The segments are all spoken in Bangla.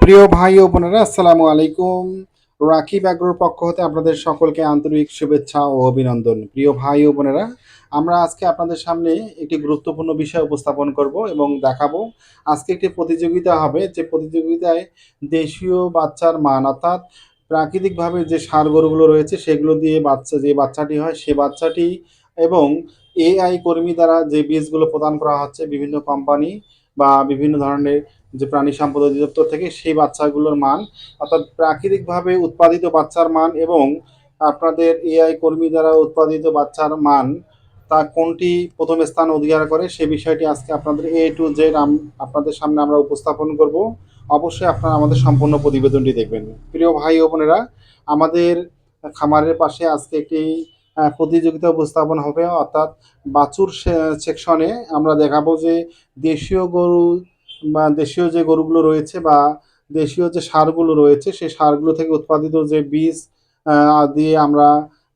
প্রিয় ভাই ও বোনেরা, আসসালামু আলাইকুম। রাকিব আগ্রোর পক্ষ হতে আপনাদের সকলকে আন্তরিক শুভেচ্ছা ও অভিনন্দন। প্রিয় ভাই ও বোনেরা, আমরা আজকে আপনাদের সামনে একটি গুরুত্বপূর্ণ বিষয় উপস্থাপন করব এবং দেখাবো। আজকে একটি প্রতিযোগিতা হবে, যে প্রতিযোগিতায় দেশীয় বাচ্চার মান, অর্থাৎ প্রাকৃতিকভাবে যে সার গরুগুলো রয়েছে, সেগুলো দিয়ে বাচ্চা, যে বাচ্চাটি হয়, সে বাচ্চাটি এবং এআই কর্মী দ্বারা যে বীজগুলো প্রদান করা হচ্ছে বিভিন্ন কোম্পানি বা বিভিন্ন ধরনের যে প্রাণী সম্পদ অধিদপ্তর থেকে সেই বাচ্চাগুলোর মান, অর্থাৎ প্রাকৃতিকভাবে উৎপাদিত বাচ্চার মান এবং আপনাদের এআই কর্মী দ্বারা উৎপাদিত বাচ্চার মান, তা কোনটি প্রথম স্থান অধিকার করে সে বিষয়টি আজকে আপনাদের এ টু জেড আপনাদের সামনে আমরা উপস্থাপন করব। অবশ্যই আপনারা আমাদের সম্পূর্ণ প্রতিবেদনটি দেখবেন। প্রিয় ভাই ও বোনেরা, আমাদের খামারের পাশে আজকে একটি প্রতিযোগিতা উপস্থাপন হবে। অর্থাৎ বাছুর সেকশনে আমরা দেখাবো যে দেশীয় গরু বা দেশীয় যে গরুগুলো রয়েছে বা দেশীয় যে সারগুলো রয়েছে, সেই সারগুলো থেকে উৎপাদিত যে বীজ দিয়ে আমরা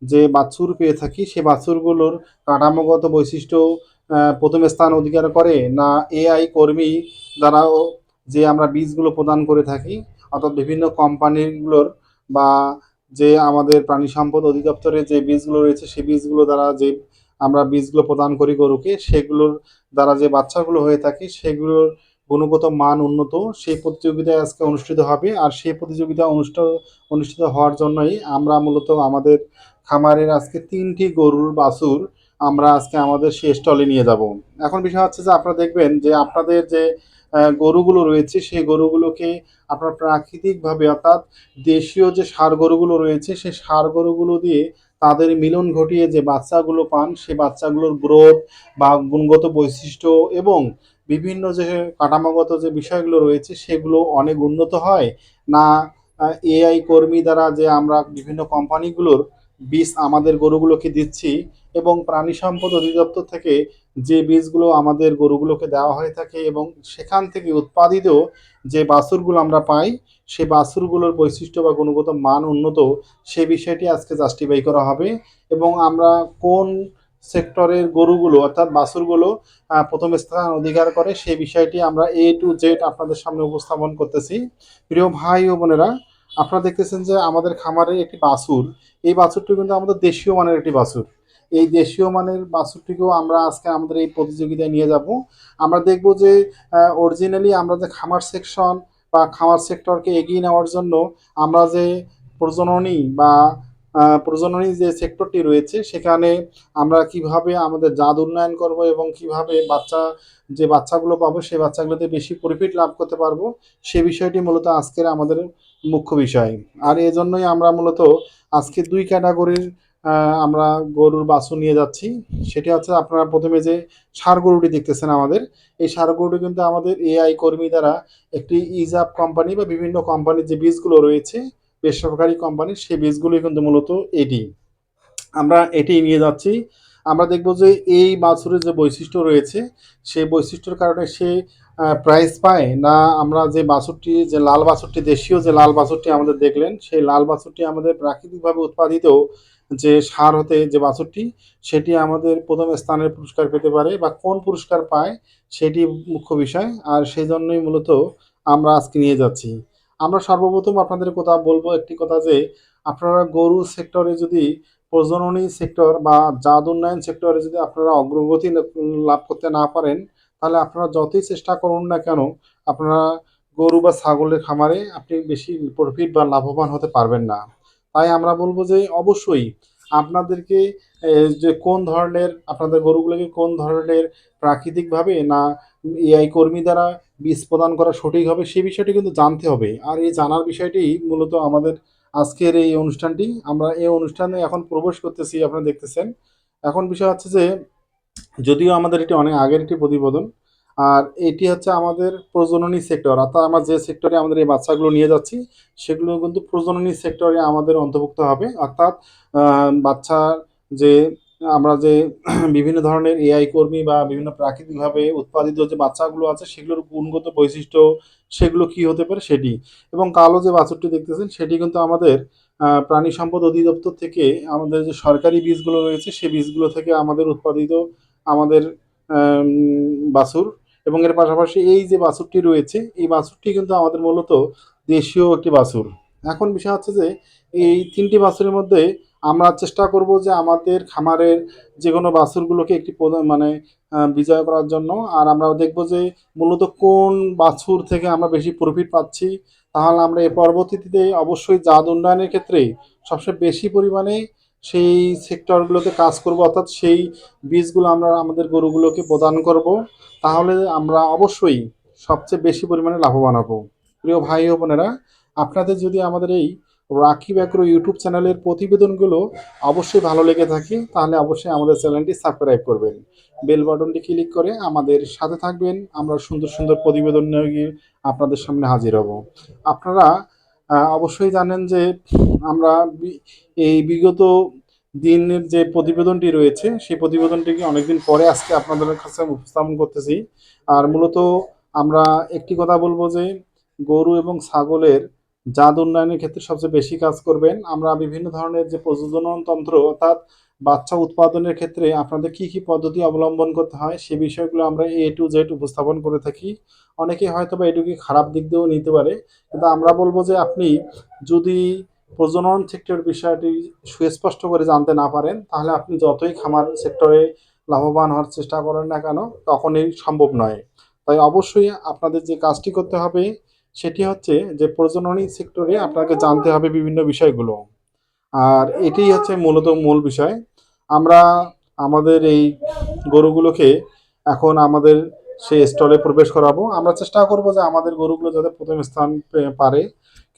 যে বাছুর পেয়ে থাকি সেই বাছুরগুলোর কাঠামোগত বৈশিষ্ট্য প্রথম স্থান অধিকার করে না এআই কর্মী দ্বারাও যে আমরা বীজগুলো প্রদান করে থাকি, অর্থাৎ বিভিন্ন কোম্পানিগুলোর বা যে আমাদের প্রাণী সম্পদ অধিদপ্তরে যে বীজগুলো রয়েছে সেই বীজগুলো দ্বারা যে আমরা বীজগুলো প্রদান করি গরুকে, সেগুলোর দ্বারা যে বাচ্চাগুলো হয়ে থাকে, সেগুলোর গুণগত মান উন্নত, সেই প্রতিযোগিতায় আজকে অনুষ্ঠিত হবে। আর সেই প্রতিযোগিতা অনুষ্ঠিত অনুষ্ঠিত হওয়ার জন্যই আমরা মূলত আমাদের খামারের আজকে তিনটি গরুর বাছুর আমরা আজকে আমাদের সেই স্টলে নিয়ে যাব। এখন বিষয় হচ্ছে যে আপনারা দেখবেন যে আপনাদের যে গরুগুলো রয়েছে, সেই গরুগুলোকে আপনার প্রাকৃতিকভাবে অর্থাৎ দেশীয় যে সার গরুগুলো রয়েছে সেই ষাঁড় গরুগুলো দিয়ে তাদের মিলন ঘটিয়ে যে বাচ্চাগুলো পান সেই বাচ্চাগুলোর গ্রোথ বা গুণগত বৈশিষ্ট্য এবং বিভিন্ন যে কাঠামোগত যে বিষয়গুলো রয়েছে, সেগুলো অনেক উন্নত হয়। না, এআই কর্মী দ্বারা যে আমরা বিভিন্ন কোম্পানিগুলোর বীজ আমাদের গরুগুলোকে দিচ্ছি এবং প্রাণী সম্পদ অধিদপ্তর থেকে যে বীজগুলো আমাদের গরুগুলোকে দেওয়া হয়ে থাকে এবং সেখান থেকে উৎপাদিত যে বাছুরগুলো আমরা পাই, সে বাছুরগুলোর বৈশিষ্ট্য বা গুণগত মান উন্নত, সে বিষয়টি আজকে জাস্টিফাই করা হবে। এবং আমরা কোন সেক্টরের গরুগুলো, অর্থাৎ বাছুরগুলো প্রথম স্থান অধিকার করে সেই বিষয়টি আমরা এ টু জেড আপনাদের সামনে উপস্থাপন করতেছি। প্রিয় ভাই ও বোনেরা, আপনারা দেখতেছেন যে আমাদের খামারের একটি বাছুর। এই বাছুরটি কিন্তু আমাদের দেশীয় মানের একটি বাছুর। এই দেশীয় মানের বাছুরটিকেও আমরা আজকে আমাদের এই প্রতিযোগিতায় নিয়ে যাব। আমরা দেখব যে অরিজিনালি আমরা যে খামার সেকশন বা খামার সেক্টরকে এগিয়ে নেওয়ার জন্য আমরা যে প্রজননী বা প্রজননী যে সেক্টরটি রয়েছে, সেখানে আমরা কীভাবে আমাদের জাত উন্নয়ন করব এবং কীভাবে বাচ্চা, যে বাচ্চাগুলো পাবো, সেই বাচ্চাগুলোতে বেশি প্রফিট লাভ করতে পারব, সে বিষয়টি মূলত আজকের আমাদের মুখ্য বিষয়। আর এই জন্যই আমরা মূলত আজকে দুই ক্যাটাগরির আমরা গরুর বাছুর নিয়ে যাচ্ছি। সেটি হচ্ছে আপনারা প্রথমে যে ষাঁড় গরুটি দেখতেছেন আমাদের, এই সার গরুটি কিন্তু আমাদের এআই কর্মী দ্বারা একটি ইজাব কোম্পানি বা বিভিন্ন কোম্পানির যে বীজগুলো রয়েছে বেসরকারি কোম্পানির সেই বীজগুলোই কিন্তু মূলত এটি আমরা এটি নিয়ে যাচ্ছি। আমরা দেখব যে এই বাছুরের যে বৈশিষ্ট্য রয়েছে, সেই বৈশিষ্ট্যর কারণে সে প্রাইস পায় না আমরা যে বাছুরটি যে লাল বাছুরটি দেশীয় যে লাল বাছুরটি আমাদের দেখলেন, সেই লাল বাছুরটি আমাদের প্রাকৃতিকভাবে উৎপাদিত যে সার হতে যে বাছুরটি সেটি আমাদের প্রথম স্থানের পুরস্কার পেতে পারে বা কোন পুরস্কার পায়, সেটি মুখ্য বিষয়। আর সেই জন্যই মূলত আমরা আজকে নিয়ে যাচ্ছি। আমরা সর্বপ্রথম আপনাদের কথা বলব একটি কথা যে, আপনারা গরু সেক্টরে যদি, প্রজননী সেক্টর বা জাদ উন্নয়ন সেক্টরে যদি আপনারা অগ্রগতি লাভ করতে না পারেন, তাহলে আপনারা যতই চেষ্টা করুন না কেন, আপনারা গরু বা ছাগলের খামারে আপনি বেশি প্রফিট বা লাভবান হতে পারবেন না। তাই আমরা বলব যে, অবশ্যই আপনাদেরকে যে কোন ধরনের, আপনাদের গরুগুলোকে কোন ধরনের প্রাকৃতিকভাবে না এআই কর্মী দ্বারা বীজ প্রদান করা সঠিক হবে সেই বিষয়টি কিন্তু জানতে হবে। আর এই জানার বিষয়টি মূলত আমাদের আজকের এই অনুষ্ঠানটি। আমরা এই অনুষ্ঠানে এখন প্রবেশ করতেছি, আপনারা দেখতেছেন। এখন বিষয় হচ্ছে যে, যদিও আমাদের এটি অনেক আগের একটি প্রতিবেদন, আর এটি হচ্ছে আমাদের প্রজননী সেক্টর, অর্থাৎ আমরা যে সেক্টরে আমাদের এই বাচ্চাগুলো নিয়ে যাচ্ছি, সেগুলো কিন্তু প্রজননী সেক্টরে আমাদের অন্তর্ভুক্ত হবে। অর্থাৎ বাচ্চার যে আমরা যে বিভিন্ন ধরনের এআই কর্মী বা বিভিন্ন প্রাকৃতিকভাবে উৎপাদিত যে বাচ্চাগুলো আছে, সেগুলোর গুণগত বৈশিষ্ট্য, সেগুলো কি হতে পারে সেটি। এবং কালো যে বাছুরটি দেখতেছেন, সেটি কিন্তু আমাদের প্রাণী সম্পদ অধিদপ্তর থেকে আমাদের যে সরকারি বীজগুলো রয়েছে সেই বীজগুলো থেকে আমাদের উৎপাদিত আমাদের বাছুর। এবং এর পাশাপাশি এই যে বাছুরটি রয়েছে, এই বাছুরটি কিন্তু আমাদের মূলত দেশীয় একটি বাছুর। এখন বিষয় হচ্ছে যে, এই তিনটি বাছুরের মধ্যে আমরা চেষ্টা করব যে আমাদের খামারের যে কোনো বাছুরগুলোকে একটি মানে বিজয় করার জন্য। আর আমরা দেখব যে মূলত কোন বাছুর থেকে আমরা বেশি প্রফিট পাচ্ছি। তাহলে আমরা এ পরবর্তীতে অবশ্যই জাত উন্নয়নের ক্ষেত্রে সবচেয়ে বেশি পরিমাণে সেই সেক্টরগুলোতে কাজ করব। অর্থাৎ সেই বীজগুলো আমরা আমাদের গরুগুলোকে প্রদান করব। তাহলে আমরা অবশ্যই সবচেয়ে বেশি পরিমাণে লাভবান হব। প্রিয় ভাই ও বোনেরা, আপনাদের যদি আমাদের এই রাখি ব্যাক্রো ইউটিউব চ্যানেলের প্রতিবেদনগুলো অবশ্যই ভালো লেগে থাকে, তাহলে অবশ্যই আমাদের চ্যানেলটি সাবস্ক্রাইব করবেন। বেল বাটনটি ক্লিক করে আমাদের সাথে থাকবেন, আমরা সুন্দর সুন্দর প্রতিবেদন নিয়ে আপনাদের সামনে হাজির হব। আপনারা অবশ্যই জানেন যে আমরা এই বিগত দিনের যে প্রতিবেদনটি রয়েছে, সেই প্রতিবেদনটিকে অনেকদিন পরে আজকে আপনাদের কাছে উপস্থাপন করতেছি। আর মূলত আমরা একটি কথা বলব যে গরু এবং ছাগলের জাত উন্নয়নের ক্ষেত্রে সবচেয়ে বেশি কাজ করবেন। আমরা বিভিন্ন ধরনের যে প্রজনন তন্ত্র অর্থাৎ বাচ্চা উৎপাদনের ক্ষেত্রে আপনাদের কি কি পদ্ধতি অবলম্বন করতে হয় সে বিষয়গুলো আমরা এ টু জেড উপস্থাপন করে থাকি। অনেকে হয়তো বা এটুকু খারাপ দিক দিয়েও নিতে পারে, কিন্তু আমরা বলব যে আপনি যদি প্রজনন সেক্টর বিষয়টি সুস্পষ্ট করে জানতে না পারেন, তাহলে আপনি যতই খামার সেক্টরে লাভবান হওয়ার চেষ্টা করেন না কেন, তখনই সম্ভব নয়। তাই অবশ্যই আপনাদের যে কাজটি করতে হবে সেটি হচ্ছে যে প্রজননী সেক্টরে আপনাকে জানতে হবে বিভিন্ন বিষয়গুলো। আর এটাই হচ্ছে মূলত মূল বিষয়। আমরা আমাদের এই গরুগুলোকে এখন আমাদের সেই স্টলে প্রবেশ করাবো। আমরা চেষ্টা করব যে আমাদের গরুগুলো যাতে প্রথম স্থান পারে।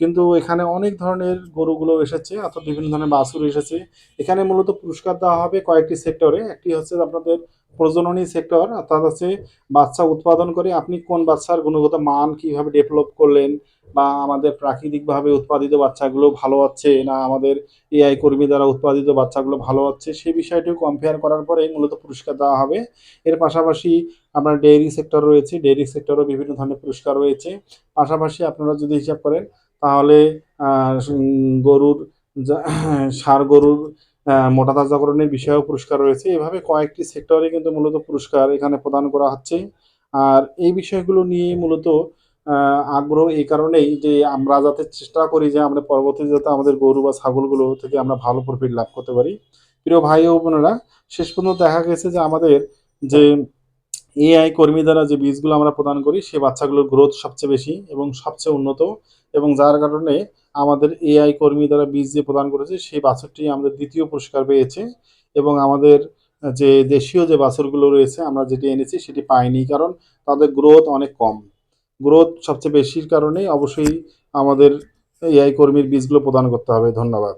কিন্তু এখানে অনেক ধরনের গরুগুলো এসেছে, অর্থাৎ বিভিন্ন ধরনের বাছুর এসেছে। এখানে মূলত পুরস্কার দেওয়া হবে কয়েকটি সেক্টরে। একটি হচ্ছে আপনাদের প্রজননী সেক্টর, অর্থাৎ হচ্ছে বাচ্চা উৎপাদন করে আপনি কোন বাচ্চার গুণগত মান কীভাবে ডেভেলপ করলেন বা আমাদের প্রাকৃতিকভাবে উৎপাদিত বাচ্চাগুলো ভালো হচ্ছে না আমাদের এআই কর্মী দ্বারা উৎপাদিত বাচ্চাগুলো ভালো হচ্ছে সেই বিষয়টিও কম্পেয়ার করার পরে মূলত পুরস্কার দেওয়া হবে। এর পাশাপাশি আপনার ডেয়ারি সেক্টর রয়েছে ডেয়ারি সেক্টরও বিভিন্ন ধরনের পুরস্কার রয়েছে। পাশাপাশি আপনারা যদি হিসাব করেন তাহলে গরুর ষাঁড় গরুর মোটা তাজাকরণের বিষয়েও পুরস্কার রয়েছে। এভাবে কয়েকটি সেক্টরে কিন্তু মূলত পুরস্কার এখানে প্রদান করা হচ্ছে। আর এই বিষয়গুলো নিয়ে মূলত আগ্রহ এই কারণেই যে আমরা যাতে চেষ্টা করি যে আমরা পরবর্তীতে যাতে আমাদের গরু বা ছাগলগুলো থেকে আমরা ভালো প্রফিট লাভ করতে পারি। প্রিয় ভাই ও বোনেরা, শেষ পর্যন্ত দেখা গেছে যে আমাদের যে এআই কর্মী দ্বারা যে বীজগুলো আমরা প্রদান করি, সে বাচ্চাগুলোর গ্রোথ সবচেয়ে বেশি এবং সবচেয়ে উন্নত এবং যার কারণে আমাদের এআই কর্মী দ্বারা বীজ যে প্রদান করেছে, সেই বাছুরটি আমাদের দ্বিতীয় পুরস্কার পেয়েছে এবং আমাদের যে দেশীয় যে বাছুরগুলো রয়েছে, আমরা যেটি এনেছি সেটি পাইনি কারণ তাদের গ্রোথ অনেক কম। গ্রোথ সবচেয়ে বেশির কারণে অবশ্যই আমাদের এআই কর্মীর বীজগুলো প্রদান করতে হবে। ধন্যবাদ।